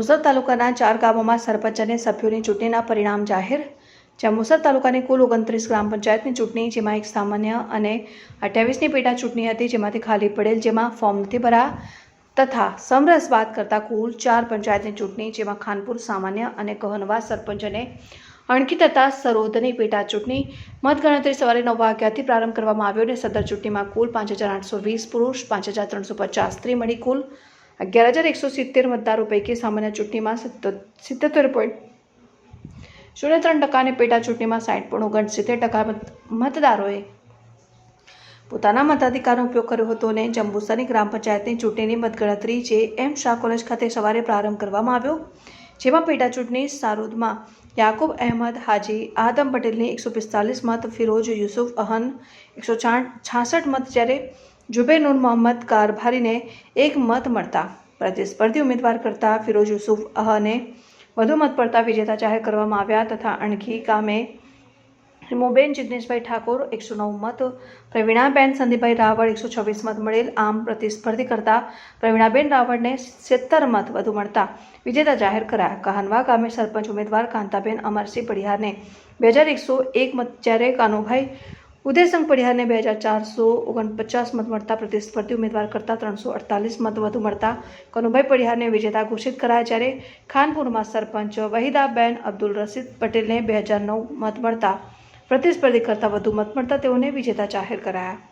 જંબુસર તાલુકાના ચાર ગામોમાં સરપંચ અને સભ્યોની ચૂંટણીના પરિણામ જાહેર. જંબુસર તાલુકાની કુલ ઓગણત્રીસ ગ્રામ પંચાયતની ચૂંટણી, જેમાં એક સામાન્ય અને અઠ્યાવીસની પેટા ચૂંટણી હતી, જેમાંથી ખાલી પડેલ જેમાં ફોર્મ નથી ભરા તથા સમરસ વાત કરતા કુલ ચાર પંચાયતની ચૂંટણી, જેમાં ખાનપુર સામાન્ય અને કહનવા સરપંચ અને અણકી તથા સરોદની પેટા ચૂંટણી. મતગણતરી સવારે નવ વાગ્યાથી પ્રારંભ કરવામાં આવ્યો અને સદર ચૂંટણીમાં કુલ પાંચ હજાર આઠસો વીસ પુરુષ, પાંચ હજાર ત્રણસો પચાસ સ્ત્રી મળી કુલ અગિયાર હજાર એકસો સિત્તેર મતદારો પૈકી સામાન્ય ચૂંટણીમાં સિત્તોતેર પોઈન્ટ શૂન્ય ત્રણ ટકાની પેટા ચૂંટણીમાં સાઠ પોઈન્ટ ઓગણસિત્તેર ટકા મતદારોએ પોતાના મતાધિકારનો ઉપયોગ કર્યો હતો અને જંબુસરની ગ્રામ પંચાયતની ચૂંટણીની મતગણતરી જે એમ શાહ કોલેજ ખાતે સવારે પ્રારંભ કરવામાં આવ્યો, જેમાં પેટા ચૂંટણી સારૂદમાં યાકુબ અહેમદ, હાજી આદમ પટેલની એકસો પિસ્તાલીસ મત ફિરોજ યુસુફ અહન એકસો છાસઠ મત જ્યારે જુબેર નૂર મોહમ્મદ કારભારીને એક મત મળતા. પ્રતિસ્પર્ધી ઉમેદવાર કરતા ફિરોજ યુસુફ અહને વધુ મત પડતા વિજેતા જાહેર કરવામાં આવ્યા તથા અણખી ગામે હિમુબેન જિગ્નેશભાઈ ઠાકોર એકસો નવ મત, પ્રવીણાબેન સંદીપભાઈ રાવળ એકસો છવ્વીસ મત મળેલ. આમ પ્રતિસ્પર્ધી કરતા પ્રવીણાબેન રાવળને સિત્તેર મત વધુ મળતા વિજેતા જાહેર કરાયા. કહાનવા ગામે સરપંચ ઉમેદવાર કાંતાબેન અમરસિંહ પડિયારને બે હજાર એકસો એક મત જ્યારે કાનુભાઈ ઉદયસંગ પરિહારને બે હજાર ચારસો ઓગણપચાસ મત મળતા પ્રતિસ્પર્ધી ઉમેદવાર કરતાં ત્રણસો અડતાલીસ મત વધુ મળતા કનુભાઈ પરિહારને વિજેતા ઘોષિત કરાયા જ્યારે ખાનપુરમાં સરપંચ વહીદાબેન અબ્દુલ રસીદ પટેલને બે હજાર નવ મત મળતા પ્રતિસ્પર્ધી કરતાં વધુ મત મળતા તેઓને વિજેતા જાહેર કરાયા.